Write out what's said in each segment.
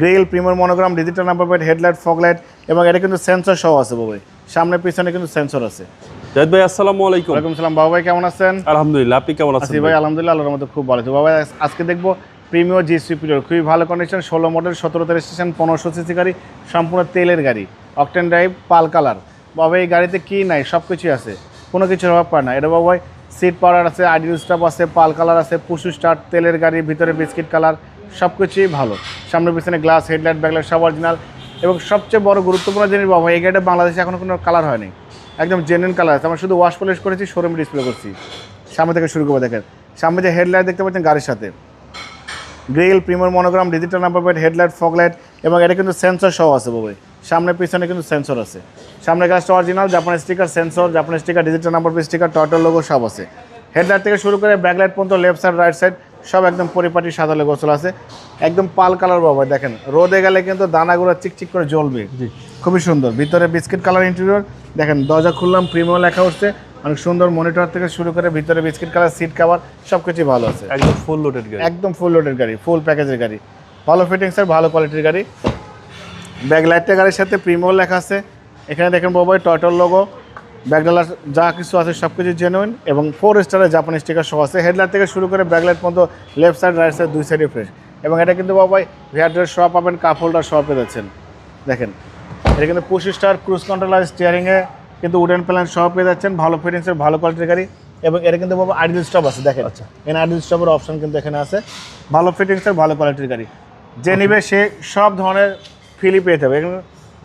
Grill premier monogram digital number plate headlight fog light এবং এটা কিন্তু সেন্সর সহ আছে বাবাই। সামনে পিছনে কিন্তু সেন্সর আছে। জাহিদ ভাই আসসালামু আলাইকুম। ওয়ালাইকুম সালাম। বাবা ভাই কেমন আছেন? আলহামদুলিল্লাহ আপনি কেমন আছেন ভাই আলহামদুলিল্লাহ আল্লাহর মধ্যে খুব ভালো আছে। বাবা আজকে দেখব প্রিমিয়ার জি সি সুপিরিয়র খুবই ভালো কন্ডিশন ষোলো মডেল সতেরোতে রেজিস্ট্রেশন পনেরোশো সিসি গাড়ি সম্পূর্ণ তেলের গাড়ি। অকটেন ড্রাইভ পাল কালার বাবা এই গাড়িতে কি নাই? সব কিছুই আছে। কোনো কিছুর অভাব পায় না। এটা বাবা সিট পাউডার আছে আইডিয়াল স্টাফ আছে পাল কালার আছে পুশু স্টার তেলের গাড়ি, ভিতরে বিস্কিট কালার সব কিছুই ভালো। সামনে পিছনে গ্লাস হেডলাইট ব্যাকলাইট সব অরিজিনাল এবং সবচেয়ে বড় গুরুত্বপূর্ণ জিনিস বাবা, এই গাড়িটা বাংলাদেশে এখনও কোনো কালার হয়নি। একদম জেনুইন কালার আছে। আমরা শুধু ওয়াশ পলিশ করেছি শোরুমে ডিসপ্লে করছি। সামনে থেকে শুরু করব, দেখেন। সামনে যে হেডলাইট দেখতে পাচ্ছেন গাড়ির সাথে। Grill premier monogram digital number plate headlight fog light এবং এটা কিন্তু সেন্সর সহ আছে বই সামনে পিছনে কিন্তু সেন্সর আছে। সামনে গাছটা original Japan sticker sensor Japan sticker digital number plate sticker টয়টার logo সব আছে। হেডলাইট থেকে শুরু করে ব্যাকলাইট পর্যন্ত লেফট সাইড রাইট সাইড সব একদম পরিপাটি সাদা গোসল আছে। একদম পাল কালার বাবা দেখেন। রোদে গেলে কিন্তু দানাগুলো চিকচিক করে জ্বলবে। জি। খুবই সুন্দর। ভিতরে বিস্কিট কালার ইন্টেরিয়র দেখেন দরজা খুললাম প্রিমিয়াম লেখা উঠছে। অনেক সুন্দর মনিটর থেকে শুরু করে ভিতরে বিস্কিট কালার সিট কাভার সব কিছুই ভালো আছে। একদম ফুল লোডেড গাড়ি। একদম ফুল লোডের গাড়ি ফুল প্যাকেজের গাড়ি। ভালো ফিটিংসের ভালো কোয়ালিটির গাড়ি। ব্যাক লাইটটা গাড়ির সাথে প্রিমিয়াম লেখা আছে। এখানে দেখেন বাবাই টয়টর লোগো ব্যাকডালার যা কিছু আছে সব কিছু জেনুইন এবং ফোর স্টারের জাপানি স্টিকার সহ আছে। হেডলাইট থেকে শুরু করে ব্যাকলাইট পর্যন্ত লেফট সাইড রাইট সাইড দুই সাইডে ফ্রেশ এবং এটা কিন্তু বাবাই ভিয়ারডের শপ পাবেন কাপ হোল্ডার সহ পেয়ে যাচ্ছেন দেখেন। এটা কিন্তু পুশ স্টার ক্রুজ কন্ট্রোলার স্টিয়ারিংয়ে কিন্তু উডেন প্ল্যান সহ পেয়ে যাচ্ছেন ভালো ফিটিংসের ভালো কোয়ালিটির গাড়ি এবং এটা কিন্তু বাবা আইডিয়াল স্টপ আছে দেখেন। আচ্ছা। এখানে আইডিয়াল স্টপের অপশন কিন্তু এখানে আছে। ভালো ফিটিংসের ভালো কোয়ালিটির গাড়ি। যে নিবে সে সব ধরনের ফিলি পেয়ে যাবে। এখানে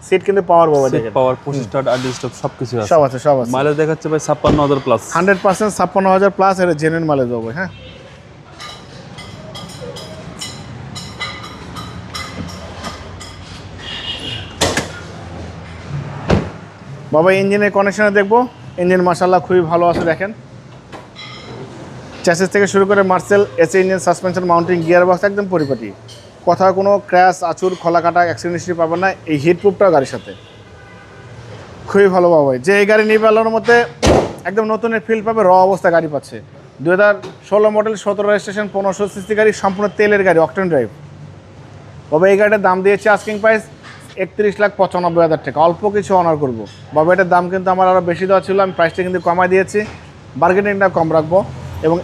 সিট কিন্তু পাওয়ার বাবা দেখেন। পাওয়ার পুশ স্টার্ট আর স্টপ সবকিছু আছে। সব আছে সব আছে। মাইলেজ দেখাচ্ছে ভাই ছাপ্পান্ন হাজার প্লাস হান্ড্রেড পার্সেন্ট ছাপ্পান্ন হাজার প্লাস এটা জেনুইন মাইলেজ পাবো হ্যাঁ। বাবা, ইঞ্জিনের কনেকশনে দেখব। ইঞ্জিন মাসাল্লাহ খুবই ভালো আছে, দেখেন। চ্যাসেস থেকে শুরু করে Marcel AC engine suspension mounting gearbox একদম পরিপাটি। কোথাও কোনো ক্র্যাশ আচুর খোলা কাটা অ্যাক্সিডেন্ট হিস্ট্রি পাবেন না এই হিট প্রুফটাও গাড়ির সাথে। খুবই ভালো পাবো যে এই গাড়ি নিয়ে আলোর মধ্যে একদম নতুনের ফিল পাবে র অবস্থা গাড়ি পাচ্ছে। দু হাজার ষোলো মডেল সতেরো রেজিস্ট্রেশন পনেরোশো সিসি গাড়ি, সম্পূর্ণ তেলের গাড়ি অকটেন ড্রাইভ বাবা, এই গাড়িটার দাম দিয়েছে আস্কিং প্রাইস একত্রিশ লাখ পঁচানব্বই হাজার টাকা। অল্প কিছু অনার করব। বাবা, এটার দাম কিন্তু আমার আরও বেশি দেওয়া ছিল, আমি প্রাইসটা কিন্তু কমাই দিয়েছি। বার্গেনিংটা কম রাখব। এবং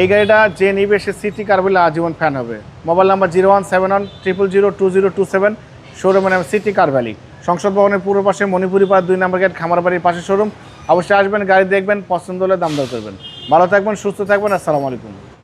এই গাড়িটা যে নিবে, সে সিটি কার আজীবন ফ্যান হবে। Mobile number zero one seven one triple zero two zero two seven শোরুমের নাম সিটি কার ভ্যালি সংসদ ভবনের পূর্ব পাশে মণিপুরি পাড় দুই নম্বর গেট খামারবাড়ির পাশে শোরুম অবশ্যই আসবেন, গাড়ি দেখবেন, পছন্দ হলে দাম দর করবেন। ভালো থাকবেন, সুস্থ থাকবেন, আসসালামু আলাইকুম।